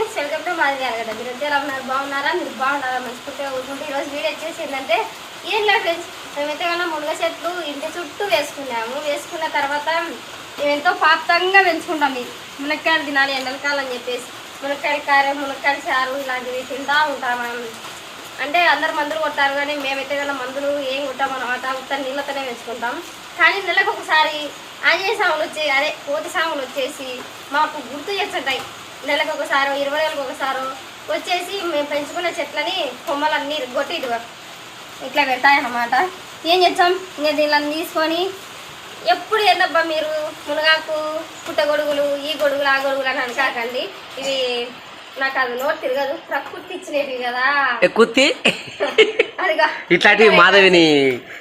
Friends welcome to మాది అనగడ మీరు ఎలా ఉన్నారు? బాగున్నారా? మీరు బాగున్నారా? మంచుకుంటే ఊరుకుంటే ఈరోజు వీడియో వచ్చేసి ఏంటంటే ఏం లేదు ఫ్రెండ్స్ మేమైతే కన్నా మునగ చెట్లు ఇంటి చుట్టూ వేసుకున్నాము. వేసుకున్న తర్వాత మేమెంతో పాతంగా పెంచుకుంటాం ఇది మునక్కాయలు తినాలి ఎండలకాలం అని చెప్పేసి. మునక్కాయల కారం మునక్కాయలు చారు ఇలాంటివి తింటూ ఉంటాం మనం. అంటే అందరు మందులు కొట్టారు కానీ మేమైతే కన్నా మందులు ఏం కొట్టాం అనమాట. ఉత్త నీళ్ళతోనే పెంచుకుంటాం. కానీ నెలకు ఒకసారి ఆంజనేయ సాములు వచ్చి అదే కోతి సాములు వచ్చేసి మాకు గుర్తు చేస్తుంటాయి. నెలకు ఒకసారి ఇరవై వేలకు ఒకసారి వచ్చేసి మేము పెంచుకున్న చెట్లని కొమ్మలన్నీ కొట్టి ఇటు ఇట్లా పెడతాయన్నమాట. ఏం చేస్తాం? ఇంకా దీనిని తీసుకొని ఎప్పుడు ఏందబ్బా మీరు మునగాకు పుట్టగొడుగులు ఈ గొడుగులు ఆ గొడుగులు అని అనుకాకండి. ఇవి నాకు అది నోట్ తిరగదు. ప్రకృతి ఇచ్చినవి కదా. అదిగా. ఇట్లాంటివి మాధవిని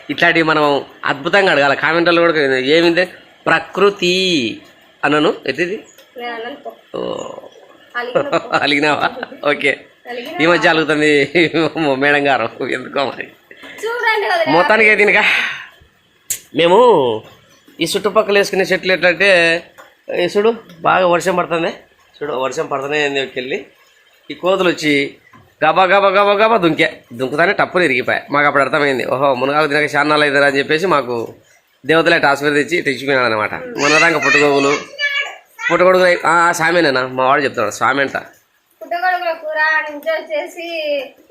ఇట్లాంటివి మనం అద్భుతంగా అడగాలి. కామెంట్లో కూడా ఏమింది? ప్రకృతి. అన్నను ఎట్టిది? అలిగినావా? ఓకే. ఈ మధ్య అలుగుతుంది మేడం గారు. ఎందుకో మరి. మొత్తానికి అయితే ఇంకా మేము ఈ చుట్టుపక్కల వేసుకునే చెట్లు ఎట్లంటే చూడు బాగా వర్షం పడుతుంది. చూడు వర్షం పడుతూనే వెళ్ళి ఈ కోతులు వచ్చి గబా గబా గబా గబా దుంకే. దుంకుతానే టప్పులు ఇరిగిపోయాయి. మాకు అప్పుడు అర్థమైంది. ఓహో మునగాకు తినక అవుతారా అని చెప్పేసి మాకు దేవతలే తెచ్చి తెచ్చిపోయినాడు అనమాట మునరంగ పుట్టుగోగులు పుట్టగొడుగు సామేనేనా మా వాడు చెప్తున్నాడు స్వామి అంట. పుట్టగొడుగుల కూర నుంచి వచ్చేసి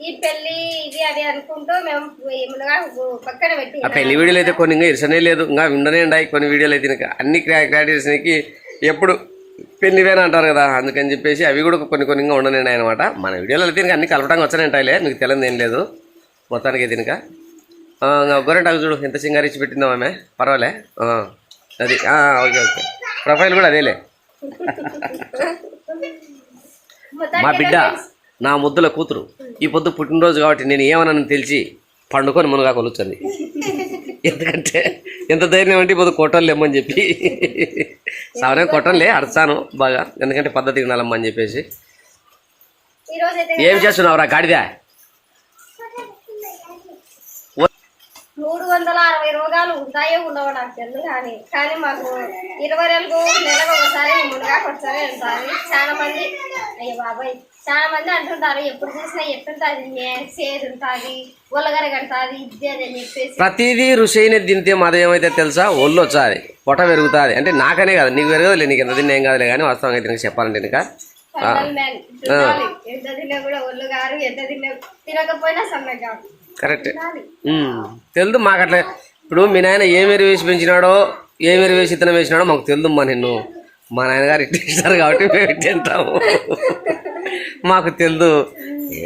ఈ పెళ్ళి ఇది అది అనుకుంటూ మేము ఈ మునగా పక్కన పెట్టి ఆ పెళ్ళి వీడియోలు అయితే కొన్ని ఇంకా ఇరసనే లేదు ఇంకా విండనే ఉన్నాయి కొన్ని వీడియోలు అయితే ఇంకా. అన్ని క్లారిటీస్కి ఎప్పుడు పెళ్ళివేనా అంటారు కదా అందుకని చెప్పేసి అవి కూడా కొన్ని కొన్ని ఇంకా ఉండనే అనమాట మన వీడియోలో అయితే ఇంకా అన్ని కలపడానికి వచ్చానే ఉంటాయిలే మీకు తెలియదు ఏం లేదు. మొత్తానికి అయితే ఇంకా. గొర్రెంటాకు చూడు ఎంత సింగారించి పెట్టిందో ఆమె. పర్వాలే. అది ఓకే ఓకే. ప్రొఫైల్ కూడా అదేలే. మా బిడ్డ నా ముద్దుల కూతురు. ఈ పొద్దు పుట్టినరోజు కాబట్టి నేను ఏమన్నాను తెలిసి పండుకొని మునగా కొలుస్తుంది ఎందుకంటే ఎంత ధైర్యం అంటే ఇప్పుడు కొట్టలేమని చెప్పి. సావనే కొట్టంలే అడచాను బాగా. ఎందుకంటే పద్ధతి వినాలమ్మా అని చెప్పేసి ఏం చేస్తున్నావురా గాడిదా? మూడు వందల అరవై రోగాలు ఉంటాయో ఉండవో నాకు తెలియదు కానీ కానీ మాకు ఇరవై నెలలకు నెలకు ఒకసారి మునగాకు ఒకసారి వెళ్తారు చాలా మంది అయ్యో బాబాయ్ చాలా మంది అంటుంటారు ఎప్పుడు చూసినా ఎట్టుంటుంది సేదు ఉంటుంది కడుతుంది ఇది అని చెప్పేసి. ప్రతిదీ రుషైన తింటే మాది ఏమైతే తెలుసా? ఒళ్ళు వచ్చాది పొట పెరుగుతుంది. అంటే నాకనే కాదు నీకు పెరగదులే నీకు ఎంత తిన్నా ఏం కాదులే కానీ వాస్తవంగా అయితే నీకు చెప్పాలంటే ఇంకా ఎంత తిన్నా కూడా ఒళ్ళు గారు ఎంత తిన్నా తినకపోయినా సన్నగా కరెక్ట్. తెలుదు మాకు అట్లా. ఇప్పుడు మీ నాయన ఏ ఎరువు వేసి పెంచినాడో ఏ ఎరువు వేసి ఇతనం వేసినాడో మాకు తెలుదు మా నిన్ను. మా నాన్నగారు ఇట్లా ఇస్తారు కాబట్టి మేము తింటాము. మాకు తెలుదు.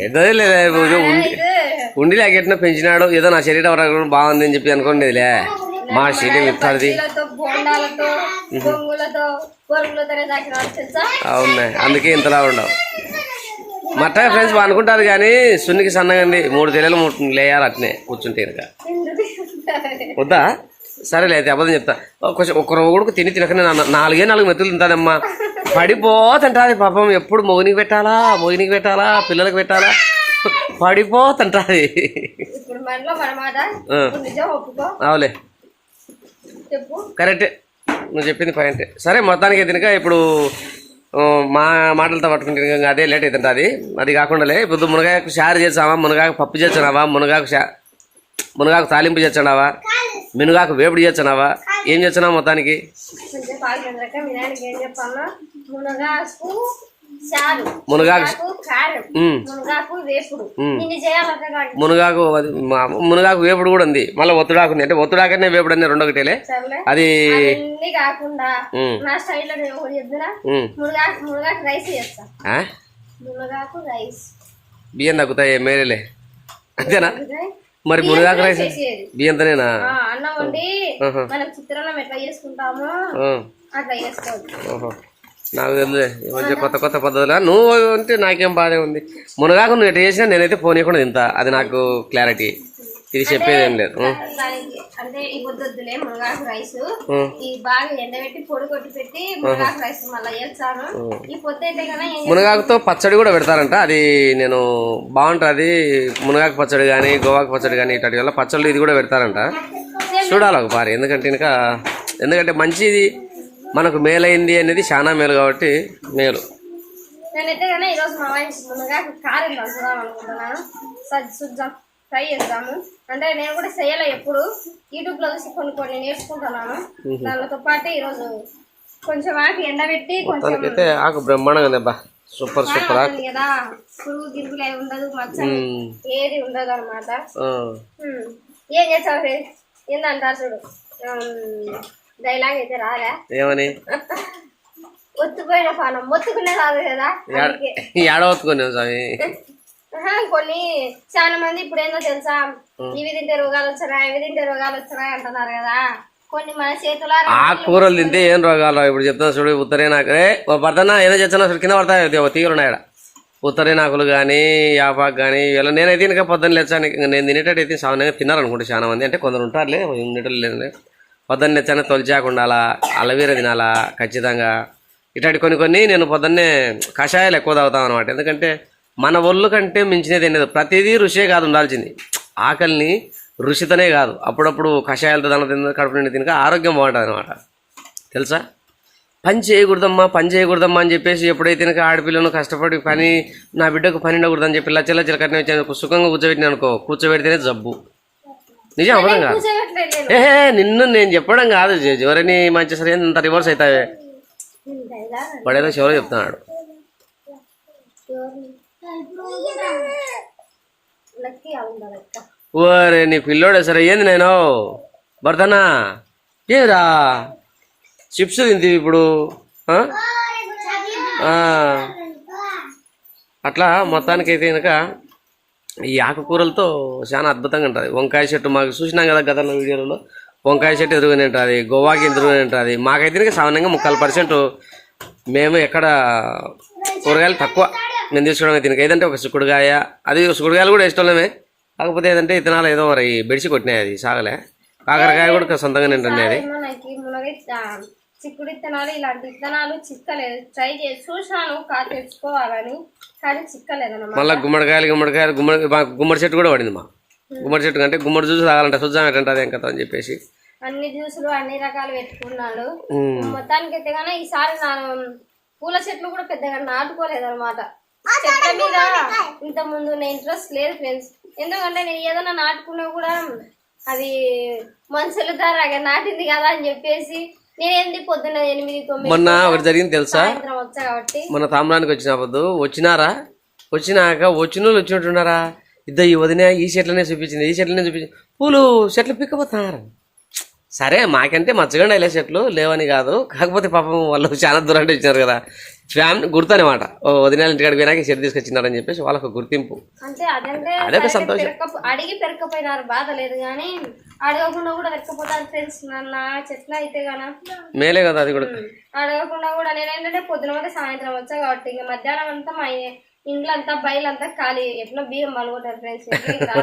ఏదో లేదు ఉండి ఉండి ఎట్లా పెంచినాడు. ఏదో నా శరీరం రకం బాగుంది అని చెప్పి అనుకోండిలే మా శరీరం తెలుసా? అవునాయి అందుకే ఇంతలా ఉండవు. మట్ట ఫ్రెండ్స్ అనుకుంటారు కానీ సున్నికి సన్నగండి మూడు తెల్లలు మూడు లేయాలి అట్నే కూర్చుంటే ఇంకా వద్దా? సరేలే అయితే అబద్ధం చెప్తా. కొంచెం ఒక కొడుకు తిని తినకనే నాలుగే నాలుగు మెతులు తింటాదమ్మా. పడిపోతుంటుంది పాపం ఎప్పుడు మొగునికి పెట్టాలా మొగునికి పెట్టాలా పిల్లలకు పెట్టాలా? పడిపోతుంటుంది. అవులే. కరెక్టే. నువ్వు చెప్పింది పాయింట్. సరే మొత్తానికి తినక ఇప్పుడు మా మాటలతో పట్టుకుంటే ఇంకా అదే లేట్ అవుతుంది అది. అది కాకుండాలే ఇప్పుడు మునగాకు షారు చేసావా? మునగాకు పప్పు చేస్తున్నావా మునగాకు షా మునగాకు తాలింపు చేస్తున్నావా మినుగాకు వేపుడు చేస్తున్నావా ఏం చేస్తున్నావు మొత్తానికి? మునగాకు మునగాకు మునగాకు వేపుడు. కూడా ఉంది. మళ్ళీ ఒత్తుడాకు ఉంది అంటే ఒత్తుడాకనే వేపుడు అనే రెండు ఒకటేలే. అది కాకుండా నా స్టైల్లో. మునగాకు రైస్ చేస్తా? మునగాకు రైస్. బియ్యం తగ్గుతాయి మేరేలే అంతేనా? మరి మునగాకు రైస్ బియ్యంతోనేనా ఆ, అన్నం వండి ఆహా. మనం చిత్రాన్నం ఎట్లా చేసుకుంటామో. అట్లా నాకు తెలియదు ఈ మధ్య కొత్త కొత్త పద్ధతులు? నువ్వు అంటే నాకేం బాధే ఉంది. మునగాకు నువ్వు ఎట్లా చేసినా నేనైతే పోనీయకుండా తింటా. అది నాకు క్లారిటీ ఇది చెప్పేది ఏం లేదు. ఉం. దానికి అంటే ఈ పొద్దులే మునగాకు రైస్. ఉం. ఈ బాగా ఎండబెట్టి పొడి కొట్టి పెట్టి మునగాకు రైస్ మళ్ళీ చేస్తాను. ఈ పొద్దు అయితే కన్నా ఏం మునగాకుతో పచ్చడి కూడా పెడతారంట. అది నేను బాగుంటుంది. మునగాకు పచ్చడి కానీ గోవాకు పచ్చడి కానీ ఇట్లాంటి వల్ల పచ్చళ్ళు ఇది కూడా పెడతారంట. చూడాలి ఒక పారి ఎందుకంటే ఇంకా ఎందుకంటే మంచిది. మనకు మేలైంది అనేది చాలా మేలు కాబట్టి మేలు. నేనైతే కానీ ఈరోజు మా వాయిస్ కారం దంచుదాం అనుకుంటున్నాను. చూద్దాం. ట్రై చేద్దాము. అంటే నేను కూడా చేయలే ఎప్పుడు. యూట్యూబ్లో చూసి కొన్ని కొన్ని నేర్చుకుంటున్నాను. దానితో పాటు ఈరోజు కొంచెం ఆకి ఎండబెట్టి కొంచెం ఆకు బ్రహ్మాండంగా అబ్బా సూపర్ సూపర్ ఆకు. కదా. పురుగు గిరుగులు ఏమి ఉండదు మచ్చ ఏది ఉండదు అనమాట. ఏం చేస్తావు ఏందంటారు చూడు. డైలాగ్ అయితే రాలే. ఏమని? ఒత్తుపోయిన పానం. మొత్తుకునే రాదు కదా ఏడవత్తుకున్నాం స్వామి? కొన్ని చాలా మంది ఇప్పుడు ఏందో తెలుసా ఇవి తింటే రోగాలు వచ్చినాయి ఇవి తింటే రోగాలు వచ్చినాయి అంటున్నారు కదా. కొన్ని మన చేతుల ఆ కూరలు తింటే ఏం రోగాలు. ఇప్పుడు చెప్తాను చూడు ఉత్తరే నాకు ఏ పడతానా ఏదో చేస్తున్నా అసలు కింద పడతాయి తీగలు ఉన్నాయి ఈడ. ఉత్తరే నాకులు కానీ యాపాకు కానీ ఇలా నేనైతే ఇంకా పొద్దున్న లేచాను. నేను తినేటట్టు అయితే సామాన్యంగా తిన్నారనుకుంటే చాలా మంది. అంటే కొందరు ఉంటారులే ఉండేటోళ్ళు లేదు పొద్దున్నే లేచాను తొలిచాకు ఉండాలా అలవీర తినాలా ఖచ్చితంగా. ఇట్లాంటి కొన్ని కొన్ని నేను పొద్దున్నే కషాయాలు ఎక్కువ తాగుతాం అనమాట ఎందుకంటే మన ఒళ్ళు కంటే మించినది ఏం ప్రతిదీ రుషే కాదు ఉండాల్సింది. ఆకలిని రుచితోనే కాదు. అప్పుడప్పుడు కషాయాలతో దాని తిన్న కడుపు నిండి తినక ఆరోగ్యం బాగుంటుంది అనమాట తెలుసా? పని చేయకూడదమ్మా పని చేయకూడదమ్మా అని చెప్పేసి ఎప్పుడైతే నాకు ఆడపిల్లను కష్టపడి పని నా బిడ్డకు పని ఉండకూడదని చెప్పి లచ్చల చిలకట్టిన వచ్చాను సుఖంగా కూర్చోబెట్టిన అనుకో కూర్చోబెడితేనే జబ్బు. నిజం అబద్ధం కాదు. కూర్చోబెట్టలేదు. నేను ఏహే నిన్ను నేను చెప్పడం కాదు ఎవరిని మంచి సరే అంత రివర్స్ అవుతావే. డైలాగ్ వాడేదో చివరి చెప్తున్నాడు. ఓరే నీ పిల్లోడే సరే ఏంది నేను? భర్తనా ఏరా చిప్స్ తింటివి ఇప్పుడు. అట్లా మొత్తానికైతే కనుక ఈ ఆకుకూరలతో చాలా అద్భుతంగా ఉంటుంది. వంకాయ చెట్టు మాకు చూసినాం కదా గతంలో వీడియోలలో. వంకాయ చెట్టు ఎదురుగానే ఉంటుంది గోవాకి ఎదురుగానే ఉంటుంది. మాకైతే కనుక సామాన్యంగా ముక్కలు పర్సెంట్ మేము ఎక్కడ కూరగాయలు తక్కువ మేము తీసుకోవడం అయితే ఏదంటే ఒక చిక్కుడుకాయ అది చిక్కుడుకాయలు కూడా ఇష్టమే కాకపోతే ఏదంటే ఇతనాలు ఏదో మరి బెడిసి కొట్టినాయి అది సాగలే. కాకరకాయ కూడా సొంతంగా నింటున్నాయి అది. చిక్కుడు విత్తనాలు ఇలాంటి విత్తనాలు చిక్కలేదు. ట్రై చేసి చూసాను కా తెచ్చుకోవాలని. కానీ చిక్కలేదు అన్నమాట మళ్ళీ గుమ్మడికాయలు గుమ్మడికాయలు గుమ్మడి గుమ్మడి చెట్టు కూడా పడింది మా. గుమ్మడి చెట్టు కంటే గుమ్మడి జ్యూస్ తాగాలంటే చూద్దాం ఎట్టంటే అదేం కదా అని చెప్పేసి. అన్ని జ్యూసులు అన్ని రకాలు పెట్టుకున్నాడు. మొత్తానికి అయితే కానీ ఈసారి నా పూల చెట్లు కూడా పెద్దగా నాటుకోలేదు అనమాట చెట్ల మీద ఇంత ముందు నేను ఇంట్రెస్ట్ లేదు ఫ్రెండ్స్ ఎందుకంటే నేను ఏదైనా నాటుకున్నా కూడా అది మనుషుల ద్వారా నాటింది కదా అని చెప్పేసి మొన్న ఒకటి జరిగింది తెలుసా? సాయంత్రం వచ్చా కాబట్టి. మన తామ్రానికి వచ్చినప్పుడు వచ్చినారా? వచ్చినాక వచ్చిన వాళ్ళు వచ్చినట్టున్నారా? ఇద్దరు ఈ వదిన ఈ చెట్లనే చూపించింది ఈ చెట్లనే చూపించింది. పూలు చెట్లు పిక్కపోతున్నారు సరే మాకంటే మచ్చగండి ఇలా చెట్లు లేవని కాదు. కాకపోతే పాపం వాళ్ళు చాలా దూరం ఇచ్చినారు కదా. ఫ్యామిలీ గుర్తనమాట. ఓ వదిన ఇంటికాడికి పోయినాక చెట్టు తీసుకొచ్చినారని చెప్పేసి వాళ్ళకు గుర్తింపు. అంటే అదంటే అదొక సంతోషం. అడిగి పెరకపోయినారు బాధ లేదు కానీ అడగకుండా కూడా పెరకపోతారు ఫ్రెండ్స్ నా చెట్లు అయితే గాన? మేలే కదా అది కూడా. అడగకుండా కూడా నేను ఏంటంటే పొద్దున పోతే సాయంత్రం వచ్చా కాబట్టి ఇక మధ్యాహ్నం అంతా మా ఇంట్లో అంతా బయలంతా ఖాళీ. ఎట్లా బియ్యం పలుకుంటారు ఫ్రెండ్స్ ఇంకా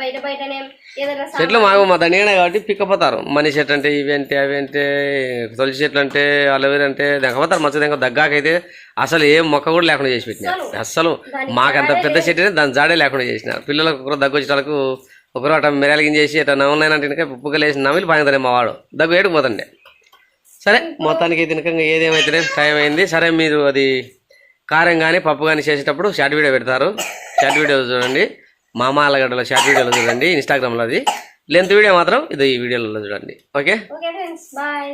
బయట బయటనే ఏదైనా చెట్లు మాకు మా దండిగానే కాబట్టి పిక్కపోతారు. మనీ చెట్లు అంటే ఇవి అంటే అవి అంటే తులసి చెట్లు అంటే అలవేరు అంటే దెంకపోతారు మంచి దెంగ దగ్గాకైతే అసలు ఏ మొక్క కూడా లేకుండా చేసి పెట్టినారు అస్సలు మాకంత పెద్ద చెట్టునే దాని జాడే లేకుండా చేసినారు పిల్లలకు ఒకరు దగ్గు వచ్చేటలకు ఒకరు అట మిరాలు గింజేసి అట్లా నవ్వులైనంటే కనుక ఉప్పుగా లేసి నవ్వులు పాయింతానే మా వాడు. దగ్గు ఏడుకు పోతుండే సరే మొత్తానికి తినకంగా ఏదేమైతేనే టైం అయింది. సరే మీరు అది కారం కానీ పప్పు కానీ చేసేటప్పుడు షార్ట్ వీడియో పెడతారు. షార్ట్ వీడియో చూడండి. మామ ఆలగడ్డలో షార్ట్ వీడియోలో చూడండి. ఇన్స్టాగ్రామ్లో అది. లెంత్ వీడియో మాత్రం ఇది ఈ వీడియోలో చూడండి. Okay okay friends bye